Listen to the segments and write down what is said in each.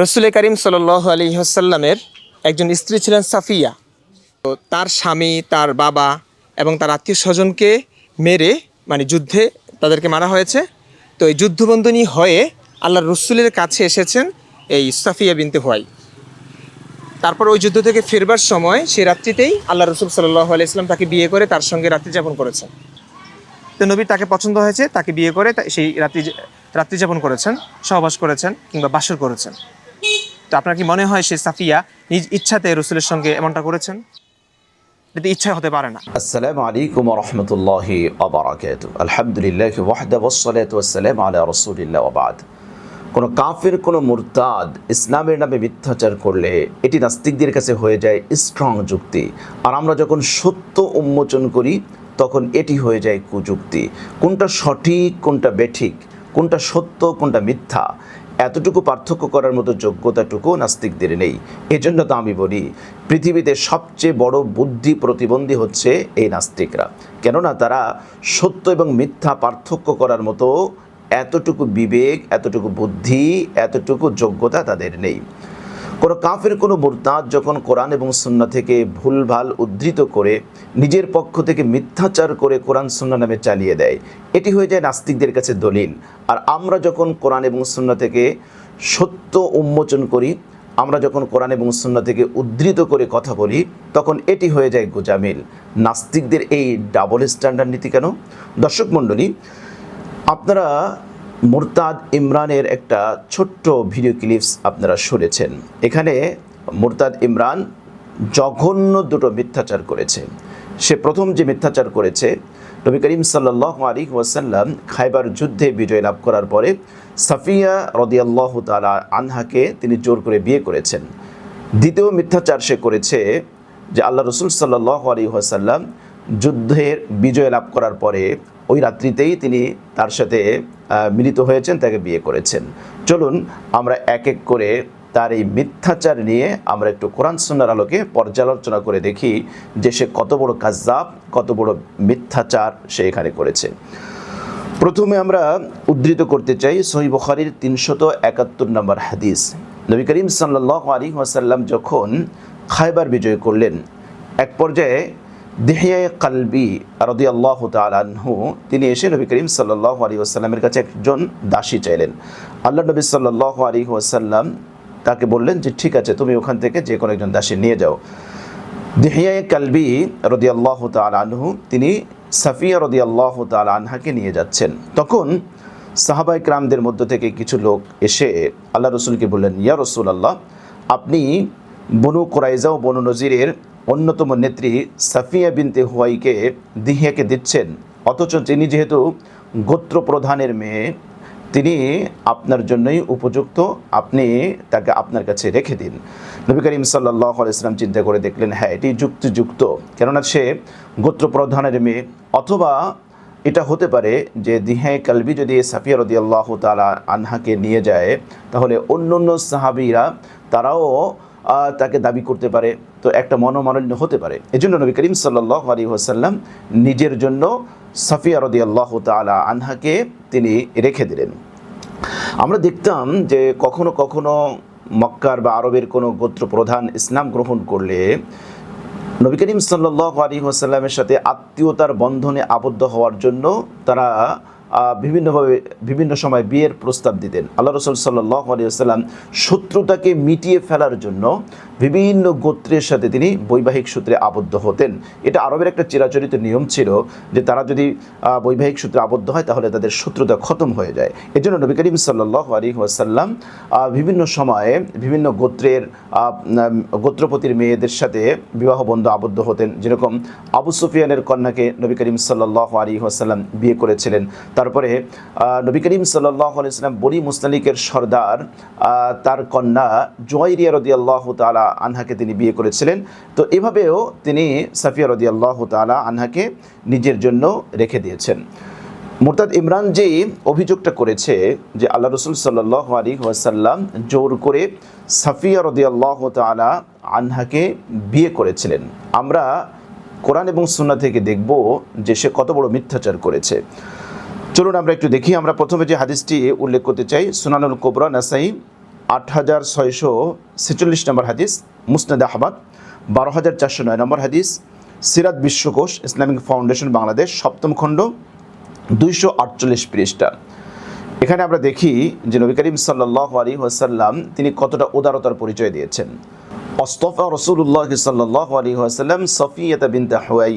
রসুল করিম সাল আলী হাসাল্লামের একজন স্ত্রী ছিলেন সাফিয়া। তো তার স্বামী, তার বাবা এবং তার আত্মীয় স্বজনকে মেরে মানে যুদ্ধে তাদেরকে মারা হয়েছে। তো এই যুদ্ধবন্দনী হয়ে আল্লাহ রসুলের কাছে এসেছেন এই সাফিয়া বিনতে হোয়াই। তারপর ওই যুদ্ধ থেকে ফিরবার সময় সেই রাত্রিতেই আল্লাহ রসুল সাল্লাহ আলাইসলাম তাকে বিয়ে করে তার সঙ্গে রাত্রি যাপন করেছেন। তো নবীর তাকে পছন্দ হয়েছে, তাকে বিয়ে করে সেই রাত্রি রাত্রি যাপন করেছেন, সহবাস করেছেন কিংবা বাসর করেছেন। তো আপনার কি মনে হয় সে সাফিয়া নিজ ইচ্ছাতে রসুলের সঙ্গে এমনটা করেছেন? কোন হতে কাফের, কোনো মুরতাদ ইসলামের নামে মিথ্যাচার করলে এটি নাস্তিকদের কাছে হয়ে যায় স্ট্রং যুক্তি। আর আমরা যখন সত্য উন্মোচন করি, তখন এটি হয়ে যায় কুযুক্তি। কোনটা সঠিক, কোনটা বেঠিক, কোনটা সত্য, কোনটা মিথ্যা এতটুকু পার্থক্য করার মতো যোগ্যতাটুকু নাস্তিকদের নেই। এজন্য তো আমি বলি, পৃথিবীতে সবচেয়ে বড় বুদ্ধি প্রতিবন্ধী হচ্ছে এই নাস্তিকরা। কেননা তারা সত্য এবং মিথ্যা পার্থক্য করার মতো এতটুকু বিবেক, এতটুকু বুদ্ধি, এতটুকু যোগ্যতা তাদের নেই। কোনো কাফের, কোনো মুরতাদ যখন কোরআন এবং সুন্না থেকে ভুলভাল উদ্ধৃত করে নিজের পক্ষ থেকে মিথ্যাচার করে কোরআন সুন্না নামে চালিয়ে দেয়, এটি হয়ে যায় নাস্তিকদের কাছে দলিল। আর আমরা যখন কোরআন এবং সুন্না থেকে সত্য উন্মোচন করি, আমরা যখন কোরআন এবং সুন্না থেকে উদ্ধৃত করে কথা বলি, তখন এটি হয়ে যায় গোজামিল। নাস্তিকদের এই ডাবল স্ট্যান্ডার্ড নীতি কেন? দর্শক মণ্ডলী, আপনারা মুরতাদ ইমরানের একটা ছোট্ট ভিডিও ক্লিপস আপনারা শুনেছেন। এখানে মুরতাদ ইমরান জঘন্য দুটো মিথ্যাচার করেছে। সে প্রথম যে মিথ্যাচার করেছে, নবী করিম সাল্লাহ আলী ওয়াসাল্লাম খাইবার যুদ্ধে বিজয় লাভ করার পরে সাফিয়া রদিয়াল্লাহ তালা আনহাকে তিনি জোর করে বিয়ে করেছেন। দ্বিতীয় মিথ্যাচার সে করেছে যে আল্লাহ রসুল সাল্লাহ আলী ওয়াসাল্লাম যুদ্ধের বিজয় লাভ করার পরে ওই রাত্রিতেই তিনি তার সাথে মিলিত হয়েছেন, তাকে বিয়ে করেছেন। চলুন আমরা এক এক করে তার এই মিথ্যাচার নিয়ে আমরা একটু কোরআন সুন্নার আলোকে পর্যালোচনা করে দেখি যে সে কত বড় কাজাব কত বড় মিথ্যাচার সে এখানে করেছে। প্রথমে আমরা উদ্ধৃত করতে চাই সহি বখারির তিনশত একাত্তর নম্বর হাদিস। নবী করিম সাল্লাহ আলী ওয়াসাল্লাম যখন খাইবার বিজয় করলেন, এক পর্যায়ে দেহিয়ায় কালবি রদি আল্লাহ তালহু তিনি এসে নবী করিম সাল্লাহ আলী ওয়াসাল্লামের কাছে একজন দাসী চাইলেন। আল্লাহ নবী সাল্লাহ আলী ওয়াসাল্লাম তাকে বললেন যে, ঠিক আছে, তুমি ওখান থেকে যে কোনো একজন দাসী নিয়ে যাও। দেহিয়ায় কালবি রদি আল্লাহ আনহু, তিনি সাফিয়া রদি আল্লাহ আনহাকে নিয়ে যাচ্ছেন। তখন সাহাবাই ক্রামদের মধ্য থেকে কিছু লোক এসে আল্লাহ রসুলকে বললেন, ইয়া রসুল আল্লাহ আপনি বনু কোরাইজা ও বনু নজিরের অন্যতম নেত্রী সাফিয়া বিনতে হুয়াইকে দিহিয়াকে দিচ্ছেন। অথচ তিনি যেহেতু গোত্র প্রধানের মেয়ে, তিনি আপনার জন্যই উপযুক্ত, আপনি তাকে আপনার কাছে রেখে দিন। নবী করিম সাল্লাহ ইসলাম চিন্তা করে দেখলেন হ্যাঁ এটি যুক্তিযুক্ত। কেননা সে গোত্র প্রধানের মেয়ে, অথবা এটা হতে পারে যে দিহায় কালবি যদি সাফিয়া রদি আল্লাহ তালা আনহাকে নিয়ে যায়, তাহলে অন্য অন্য সাহাবিরা, তারাও তাকে দাবি করতে পারে, তো একটা মনোমালিন্য হতে পারে। এজন্য নবী করিম সাল্লাহ আলী ওসাল্লাম নিজের জন্য সাফিয়া রদি আল্লাহ তালা আনহাকে তিনি রেখে দিলেন। আমরা দেখতাম যে কখনো কখনো মক্কার বা আরবের কোনো গোত্র প্রধান ইসলাম গ্রহণ করলে নবী করিম সাল্লাহ আলী ওসাল্লামের সাথে আত্মীয়তার বন্ধনে আবদ্ধ হওয়ার জন্য তারা বিভিন্নভাবে বিভিন্ন সময় বিয়ের প্রস্তাব দিতেন। আল্লাহ রসুল সাল্লাহ আলিয়াল্লাম শত্রুতাকে মিটিয়ে ফেলার জন্য বিভিন্ন গোত্রের সাথে তিনি বৈবাহিক সূত্রে আবদ্ধ হতেন। এটা আরবের একটা চিরাচরিত নিয়ম ছিল যে তারা যদি বৈবাহিক সূত্রে আবদ্ধ হয়, তাহলে তাদের শত্রুতা খতম হয়ে যায়। এজন্য নবী করিম সাল্লাহ আলী ওয়াসাল্লাম বিভিন্ন সময়ে বিভিন্ন গোত্রের গোত্রপতির মেয়েদের সাথে বিবাহ বন্ধ আবদ্ধ হতেন। যেরকম আবু সুফিয়ানের কন্যাকে নবী করিম সাল্লাহ আলী ওয়াসাল্লাম বিয়ে করেছিলেন। তারপরে নবী করিম সাল্লাহ আলাইসাল্লাম বনি মুসতালিকের সর্দার তার কন্যা জয়রিয়া রদি আল্লাহ তালা আনহাকে তিনি বিয়ে করেছিলেন। তো এভাবেও তিনি সাফিয়া রদি আল্লাহ তালা আনহাকে নিজের জন্য রেখে দিয়েছেন। মুরতাদ ইমরান যে অভিযোগটা করেছে যে আল্লাহ রসুল সাল্লাহ আলী ওয়াসাল্লাম জোর করে সাফিয়া রদি আল্লাহ তালা আনহাকে বিয়ে করেছিলেন। আমরা কোরআন এবং সুন্না থেকে দেখব যে সে কত বড় মিথ্যাচার করেছে। চলুন আমরা একটু দেখি, আমরা প্রথমে যে হাদিসটি উল্লেখ করতে চাই, সুনানুল কোবরা নাসাই আট হাজার ছয়শো ছেচল্লিশ নম্বর হাদিস, মুসনাদ আহমদ বারো হাজার চারশো নয় নম্বর হাদিস, সিরাত বিশ্বকোষ, ইসলামিক ফাউন্ডেশন, বাংলাদেশ, সপ্তম খণ্ড, দুইশো আটচল্লিশ পৃষ্ঠা। এখানে আমরা দেখি যে নবী করিম সাল্লাহ আলী ওয়াসাল্লাম, তিনি কতটা উদারতার পরিচয় দিয়েছেন। অস্তফা রসুল্লাহ সাল্লাহ আলী ওয়াসাল্লাম, সফিয়তা বিনতে হুয়াই।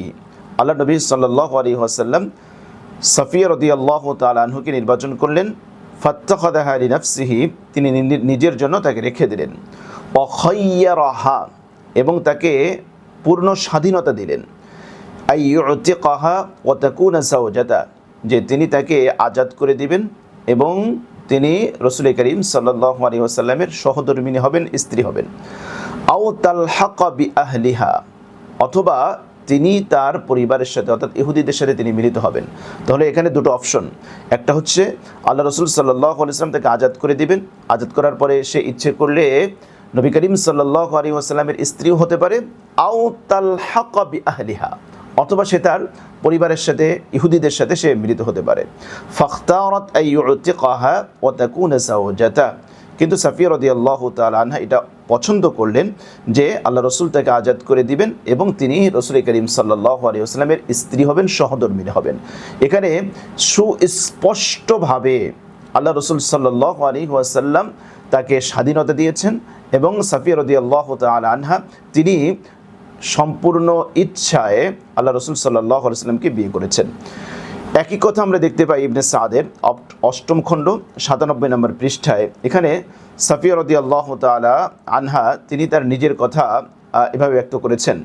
আল্লাহ নবী সাল্লাহ আলী ওয়াসাল্লাম, সফিয়া রদি আল্লাহ তালাহুকে নির্বাচন করলেন। ফাত্তাখাদাহা আলী নফসিহি তিনি নিজের জন্য তাকে রেখে দিলেন। অখৈয়ারহা, এবং তাকে পূর্ণ স্বাধীনতা দিলেন। আইয়ুতিকাহা সাওজাতা, যে তিনি তাকে আজাদ করে দিবেন এবং তিনি রসুল করিম সাল্লাহ আলী ওসাল্লামের সহধর্মিনী হবেন, স্ত্রী হবেন। আও তাল বি আহলিহা অথবা তিনি তার পরিবারের সাথে, অর্থাৎ ইহুদিদের সাথে তিনি মিলিত হবেন। তাহলে এখানে দুটো অপশন একটা হচ্ছে, আল্লাহ রসুল সাল্লাহ ইসলাম তাকে আজাদ করে দিবেন। আজাদ করার পরে সে ইচ্ছে করলে নবী করিম সাল্লাহ আলী ওসাল্লামের স্ত্রীও হতে পারে। আও তাল বি আহলিহা অথবা সে তার পরিবারের সাথে, ইহুদিদের সাথে সে মিলিত হতে পারে। ফখতারত আইয়ুতিকাহা ওয়া তাকুনা কিন্তু সাফিয়া রাদিয়াল্লাহু তাআলা আনহা এটা পছন্দ করলেন যে আল্লাহ রসুল তাকে আজাদ করে দিবেন এবং তিনি রসুল করিম সাল্লাহ আলী আসলামের স্ত্রী হবেন, সহধর্মিনী হবেন। এখানে সুস্পষ্টভাবে আল্লাহ রসুল সাল্লাহ আলী তাকে স্বাধীনতা দিয়েছেন এবং সাফিয়া রদিয়াল্লাহ তাআলা আনহা তিনি সম্পূর্ণ ইচ্ছায় আল্লাহ রসুল সাল্লাহ আলাইস্লামকে বিয়ে করেছেন। একই কথা আমরা দেখতে পাই ইবনে সাদের অষ্টম খণ্ড, সাতানব্বই নম্বর পৃষ্ঠায়। এখানে সাফিয়া রদি আল্লাহ তালা আনহা, তিনি তার নিজের কথা এভাবে ব্যক্ত করেছেন।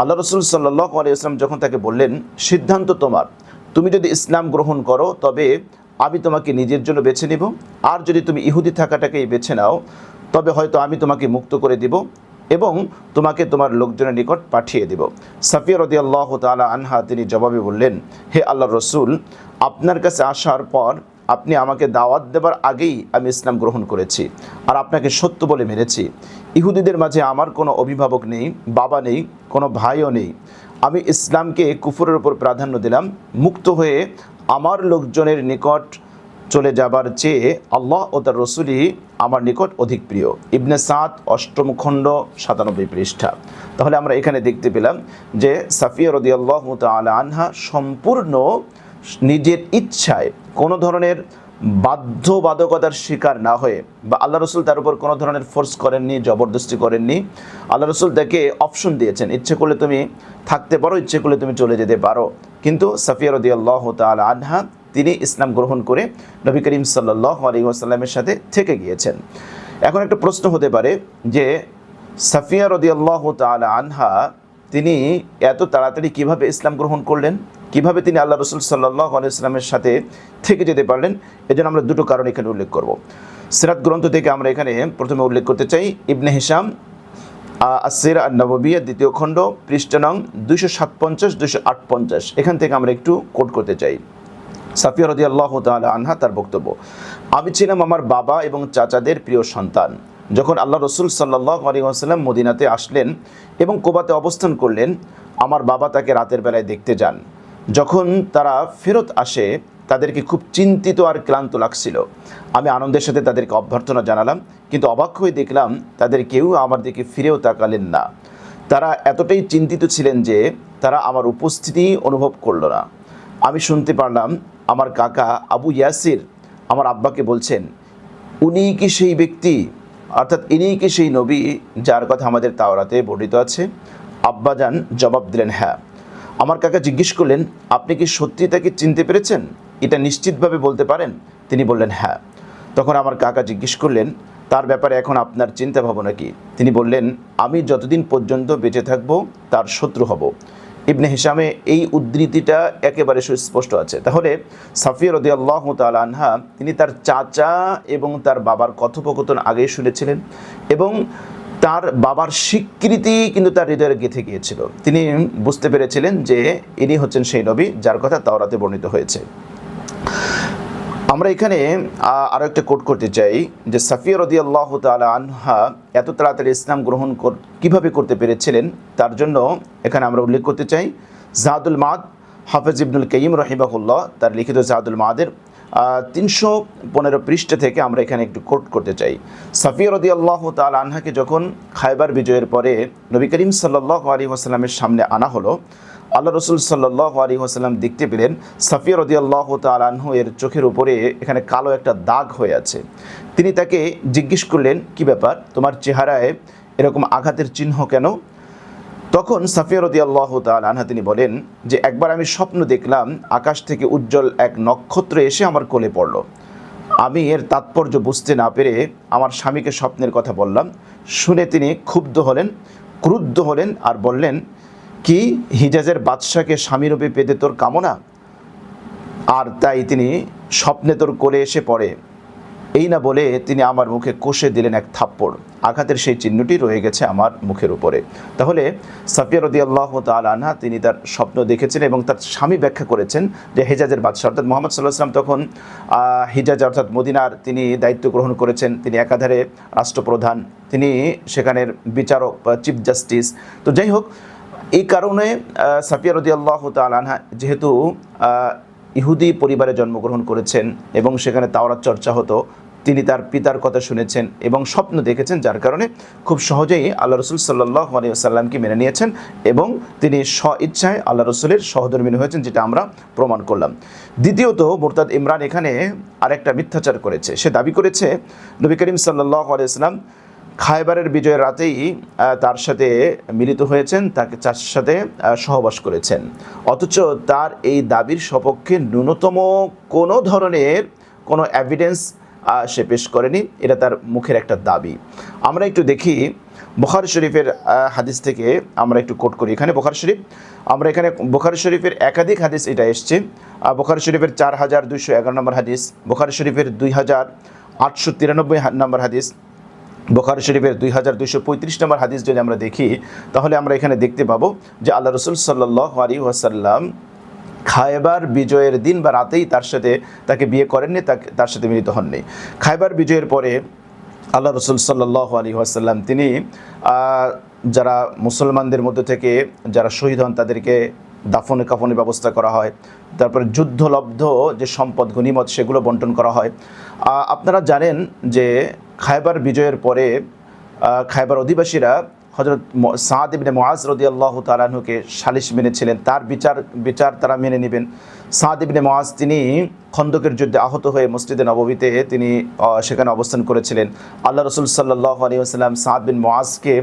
আল্লাহ রসুল সাল্লাহ আলিয়াস্লাম যখন তাকে বললেন, সিদ্ধান্ত তোমার। তুমি যদি ইসলাম গ্রহণ করো, তবে আমি তোমাকে নিজের জন্য বেছে নিব। আর যদি তুমি ইহুদি থাকাটাকেই বেছে নাও, তবে হয়তো আমি তোমাকে মুক্ত করে দিব। এবং তোমাকে তোমার লোকজনের নিকট পাঠিয়ে দিব। সাফিয়া রদি আল্লাহ তালা আনহা তিনি জবাবে বললেন, হে আল্লাহ রসুল, আপনার কাছে আসার পর আপনি আমাকে দাওয়াত দেবার আগেই আমি ইসলাম গ্রহণ করেছি আর আপনাকে সত্য বলে মেনেছি। ইহুদিদের মাঝে আমার কোনো অভিভাবক নেই, বাবা নেই, কোনো ভাইও নেই। আমি ইসলামকে কুফুরের উপর প্রাধান্য দিলাম, মুক্ত হয়ে আমার লোকজনের নিকট চলে যাবার চেয়ে আল্লাহ ও তার রসুলই আমার নিকট অধিক প্রিয়। ইবনে সাদ অষ্টম খণ্ড সাতানব্বই পৃষ্ঠা। তাহলে আমরা এখানে দেখতে পেলাম যে সাফিয়া রদি আল্লাহ তালা আনহা সম্পূর্ণ নিজের ইচ্ছায় কোনো ধরনের বাধ্যবাধকতার শিকার না হয়ে বা আল্লাহ রসুল তার উপর কোনো ধরনের ফোর্স করেননি, জবরদস্তি করেননি, আল্লাহ রসুল তাকে অপশন দিয়েছেন, ইচ্ছে করলে তুমি থাকতে পারো, ইচ্ছে করলে তুমি চলে যেতে পারো। কিন্তু সাফিয়া রদি আল্লাহ তাল আনহা তিনি ইসলাম গ্রহণ করে নবী করিম সাল্লাহ আলী আসাল্লামের সাথে থেকে গিয়েছেন। এখন একটা প্রশ্ন হতে পারে যে, সাফিয়া রদি আল্লাহ তাল আনহা, তিনি এত তাড়াতাড়ি কীভাবে ইসলাম গ্রহণ করলেন? কীভাবে তিনি আল্লাহ রসুল সাল্লাহ আলাইসলামের সাথে থেকে যেতে পারলেন? এজন্য আমরা দুটো কারণ এখানে উল্লেখ করব। সিরাত গ্রন্থ থেকে আমরা এখানে প্রথমে উল্লেখ করতে চাই, ইবনে হিসাম আসির আর নববিয়া দ্বিতীয় খণ্ড, পৃষ্ঠ নং দুইশো সাতপঞ্চাশ, দুইশো আটপঞ্চাশ। এখান থেকে আমরা একটু কোট করতে চাই। সাফিয়া রদি আল্লাহ তালা আনহা তার বক্তব্য, আমি ছিলাম আমার বাবা এবং চাচাদের প্রিয় সন্তান। যখন আল্লাহ রসুল সাল্লাহ আলিয়াস্লাম মদিনাতে আসলেন এবং কোবাতে অবস্থান করলেন, আমার বাবা তাকে রাতের বেলায় দেখতে যান। যখন তারা ফেরত আসে, তাদেরকে খুব চিন্তিত আর ক্লান্ত লাগছিল। আমি আনন্দের সাথে তাদেরকে অভ্যর্থনা জানালাম, কিন্তু অবাক হয়ে দেখলাম তাদের কেউ আমার দিকে ফিরেও তাকালেন না। তারা এতটাই চিন্তিত ছিলেন যে তারা আমার উপস্থিতি অনুভব করল না। আমি শুনতে পারলাম আমার কাকা আবু ইয়াসির আমার আব্বাকে বলছেন, উনি কি সেই ব্যক্তি? অর্থাৎ ইনিই কি সেই নবী যার কথা আমাদের তাওরাতে বর্ণিত আছে? আব্বাজান জবাব দিলেন হ্যাঁ। আমার কাকা জিজ্ঞেস করলেন, আপনি কি সত্যি তাকে চিনতে পেরেছেন? এটা নিশ্চিতভাবে বলতে পারেন? তিনি বললেন হ্যাঁ। তখন আমার কাকা জিজ্ঞেস করলেন, তার ব্যাপারে এখন আপনার চিন্তা ভাবনা কি? তিনি বললেন, আমি যতদিন পর্যন্ত বেঁচে থাকব, তার শত্রু হব। ইবনে হিসামে এই উদ্ধৃতিটা একেবারে সুস্পষ্ট আছে। তাহলে সাফিয়া রদি আল্লাহ তাল আনহা, তিনি তার চাচা এবং তার বাবার কথোপকথন আগেই শুনেছিলেন এবং তার বাবার স্বীকৃতি কিন্তু তার হৃদয়ে গেঁথে গিয়েছিল। তিনি বুঝতে পেরেছিলেন যে ইনি হচ্ছেন সেই নবী যার কথা তাওরাতে বর্ণিত হয়েছে। আমরা এখানে আহ, আরও একটা কোট করতে চাই যে সাফিয়া রদি আল্লাহ তালা আনহা এত তাড়াতাড়ি ইসলাম গ্রহণ কীভাবে করতে পেরেছিলেন? তার জন্য এখানে আমরা উল্লেখ করতে চাই জাহাদুল মাদ হাফেজ ইবনুল কাইম রহিবাহুল্লাহ তার লিখিত জাহাদুল মাদের তিনশো পনেরো পৃষ্ঠা থেকে আমরা এখানে একটু কোট করতে চাই। সাফিয়া রদি আল্লাহ তাল আনহাকে যখন খাইবার বিজয়ের পরে নবী করিম সাল্লাহ আলী ওসাল্লামের সামনে আনা হলো আল্লাহ রসুল সাল্লাহ আলী ওসাল্লাম দেখতে পেলেন সাফিয়া রদি আল্লাহ তালাহ এর চোখের উপরে এখানে কালো একটা দাগ হয়ে আছে। তিনি তাকে জিজ্ঞেস করলেন, কি ব্যাপার? তোমার চেহারায় এরকম আঘাতের চিহ্ন কেন? তখন সাফিয়া রদি আল্লাহ আনহা তিনি বলেন যে, একবার আমি স্বপ্ন দেখলাম, আকাশ থেকে উজ্জ্বল এক নক্ষত্র এসে আমার কোলে পড়ল। আমি এর তাৎপর্য বুঝতে না পেরে আমার স্বামীকে স্বপ্নের কথা বললাম। শুনে তিনি ক্ষুব্ধ হলেন, ক্রুদ্ধ হলেন আর বললেন কি হিজাজের বাদশাকে স্বামীরূপে পেতে তোর কামনা? আর তাই তিনি স্বপ্নে তোর কোলে এসে পড়ে। এই না বলে তিনি আমার মুখে কষে দিলেন এক থাপ্পড়। আঘাতের সেই চিহ্নটি রয়ে গেছে আমার মুখের উপরে। তাহলে সাফিয়া রদি আল্লাহ আনহা তিনি তার স্বপ্ন দেখেছেন এবং তার স্বামী ব্যাখ্যা করেছেন যে হেজাজের বাদশাহ, অর্থাৎ মোহাম্মদ সাল্লাহ সাল্লাম তখন হিজাজ অর্থাৎ মদিনার তিনি দায়িত্ব গ্রহণ করেছেন। তিনি একাধারে রাষ্ট্রপ্রধান, তিনি সেখানের বিচারক চিফ জাস্টিস তো যাই হোক এই কারণে সাফিয়া রদি আল্লাহ যেহেতু ইহুদি পরিবারে জন্মগ্রহণ করেছেন এবং সেখানে তাওরাত চর্চা হতো, তিনি তার পিতার কথা শুনেছেন এবং স্বপ্ন দেখেছেন, যার কারণে খুব সহজেই আল্লাহ রসুল সাল্লাহ আলিয়াল্লামকে মেনে নিয়েছেন এবং তিনি স্ব ইচ্ছায় আল্লাহ রসুলের সহধর্মিনী হয়েছেন, যেটা আমরা প্রমাণ করলাম। দ্বিতীয়ত, মোরতাদ ইমরান এখানে আরেকটা মিথ্যাচার করেছে। সে দাবি করেছে, নবী করিম সাল্লাহ আলিয়াল্লাম খায়বারের বিজয়ের রাতেই তার সাথে মিলিত হয়েছেন, তাকে তার সাথে সহবাস করেছেন। অথচ তার এই দাবির সপক্ষে ন্যূনতম কোনো ধরনের কোনো এভিডেন্স সে পেশ করেনি। এটা তার মুখের একটা দাবি। আমরা একটু দেখি বুখারি শরীফের হাদিস থেকে আমরা একটু কোট করি। এখানে বুখারি শরীফ, আমরা এখানে বুখারি শরীফের একাধিক হাদিস এটা এসছে। বুখারি শরীফের চার হাজার দুইশো এগারো নম্বর হাদিস, বুখারি শরীফের দুই হাজার আটশো তিরানব্বই নম্বর হাদিস বোখারি শরীফের দুই হাজার দুইশো পঁয়ত্রিশ নম্বর হাদিস যদি আমরা দেখি, তাহলে আমরা এখানে দেখতে পাবো যে আল্লাহ রসুল সাল্লাহ আলী ওয়াসাল্লাম খায়বার বিজয়ের দিন বা রাতেই তার সাথে তাকে বিয়ে করেননি, তাকে, তার সাথে মিলিত হননি। খায়বার বিজয়ের পরে আল্লাহ রসুল সাল্লাহ আলী ওয়াসাল্লাম তিনি যারা মুসলমানদের মধ্যে থেকে যারা শহীদ হন তাদেরকে দাফনে কাফনের ব্যবস্থা করা হয়। তারপরে যুদ্ধলব্ধ যে সম্পদ গনিমত সেগুলো বন্টন করা হয়। আপনারা জানেন যে খায়বার বিজয়ের পরে খায়বার অধিবাসীরা হজরত সাদ ইবনে মোয়াজ রদি আল্লাহ তালাহুকে সালিশ মেনেছিলেন। তার বিচার বিচার তারা মেনে নেবেন। সাদ ইবনে মোয়াজ তিনি খন্দকের যুদ্ধে আহত হয়ে মসজিদে নববীতে তিনি সেখানে অবস্থান করেছিলেন। আল্লাহ রসুল সাল্লাহ আলী আসাল্লাম সাদ বিন মোয়াজকে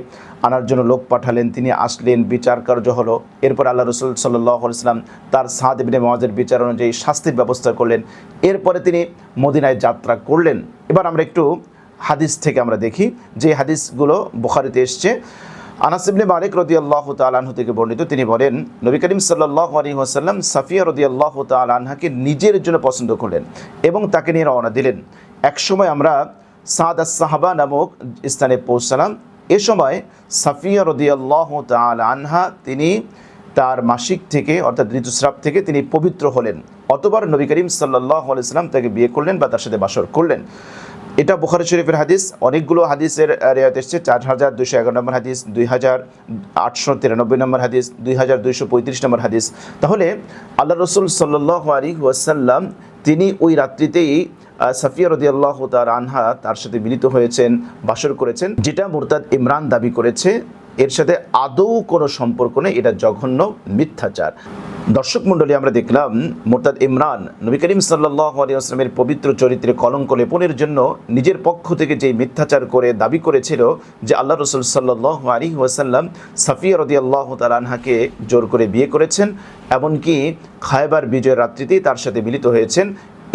আনার জন্য লোক পাঠালেন। তিনি আসলেন, বিচার কার্য হলো। এরপর আল্লাহ রসুল সাল্লাহ আলাইসাল্লাম তার সাদ ইবনে মোয়াজের বিচার অনুযায়ী শাস্তির ব্যবস্থা করলেন। এরপরে তিনি মদিনায় যাত্রা করলেন। এবার আমরা একটু হাদিস থেকে আমরা দেখি, যে হাদিসগুলো বুখারিতে এসছে। আনাস ইবনে মালিক রদিয়াল্লাহ তালাহু থেকে বর্ণিত, তিনি বলেন, নবী করিম সাল্লাহ আলী ওয়াসাল্লাম সাফিয়া রদিয়াল্লাহ তালাহাকে নিজের জন্য পছন্দ করলেন এবং তাকে নিয়ে রওনা দিলেন। একসময় আমরা সাদ সাহাবা নামক স্থানে পৌঁছালাম। এ সময় সাফিয়া রদিয়াল্লাহ আনহা তিনি তার মাসিক থেকে, অর্থাৎ ঋতুস্রাব থেকে তিনি পবিত্র হলেন। অতবার নবী করিম সাল্লাহ আলাইসাল্লাম তাকে বিয়ে করলেন বা তার সাথে বাসর করলেন। এটা বুখারি শরীফের হাদিস। অনেকগুলো হাদিসের রেয়াত এসছে। চার হাজার দুশো এগারো নম্বর হাদিস, দুই হাজার আটশো তিরানব্বই নম্বর হাদিস, দুই হাজার দুইশো পঁয়ত্রিশ নম্বর হাদিস। তাহলে আল্লাহ রসুল সাল্লাহ আলী ওয়াসাল্লাম, তিনি ওই রাত্রিতেই সাফিয়া রদিয়াল্লাহ তার আনহা তার সাথে মিলিত হয়েছেন, বাসর করেছেন, যেটা মোরতাদ ইমরান দাবি করেছে। এর সাথে আদৌ কোনো সম্পর্ক নেই, এটা জঘন্য মিথ্যাচার। দর্শক মণ্ডলী, আমরা দেখলাম মোরতাদ ইমরান, নবী করিম সাল্লাহ আলিয়াস্লামের পবিত্র চরিত্রে কলঙ্ক লেপনের জন্য নিজের পক্ষ থেকে যে মিথ্যাচার করে দাবি করেছিল যে আল্লাহ রসুল সাল্লাহ আলী ওয়াসাল্লাম সাফিয়া রদি আল্লাহ তালানহাকে জোর করে বিয়ে করেছেন, এমনকি খায়বার বিজয়ের রাত্রিতেই তার সাথে মিলিত হয়েছেন।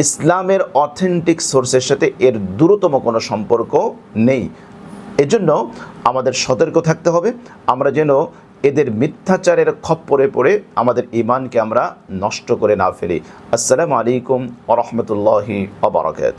ইসলামের অথেন্টিক সোর্সের সাথে এর দূরতম কোনো সম্পর্ক নেই। এজন্য আমাদের সতর্ক থাকতে হবে। আমরা যেন এদের মিথ্যাচারের খপ্পরে পড়ে আমাদের ইমানকে আমরা নষ্ট করে না ফেলি। আসসালামু আলাইকুম ওরহমতুল্লাহি অবরাকাত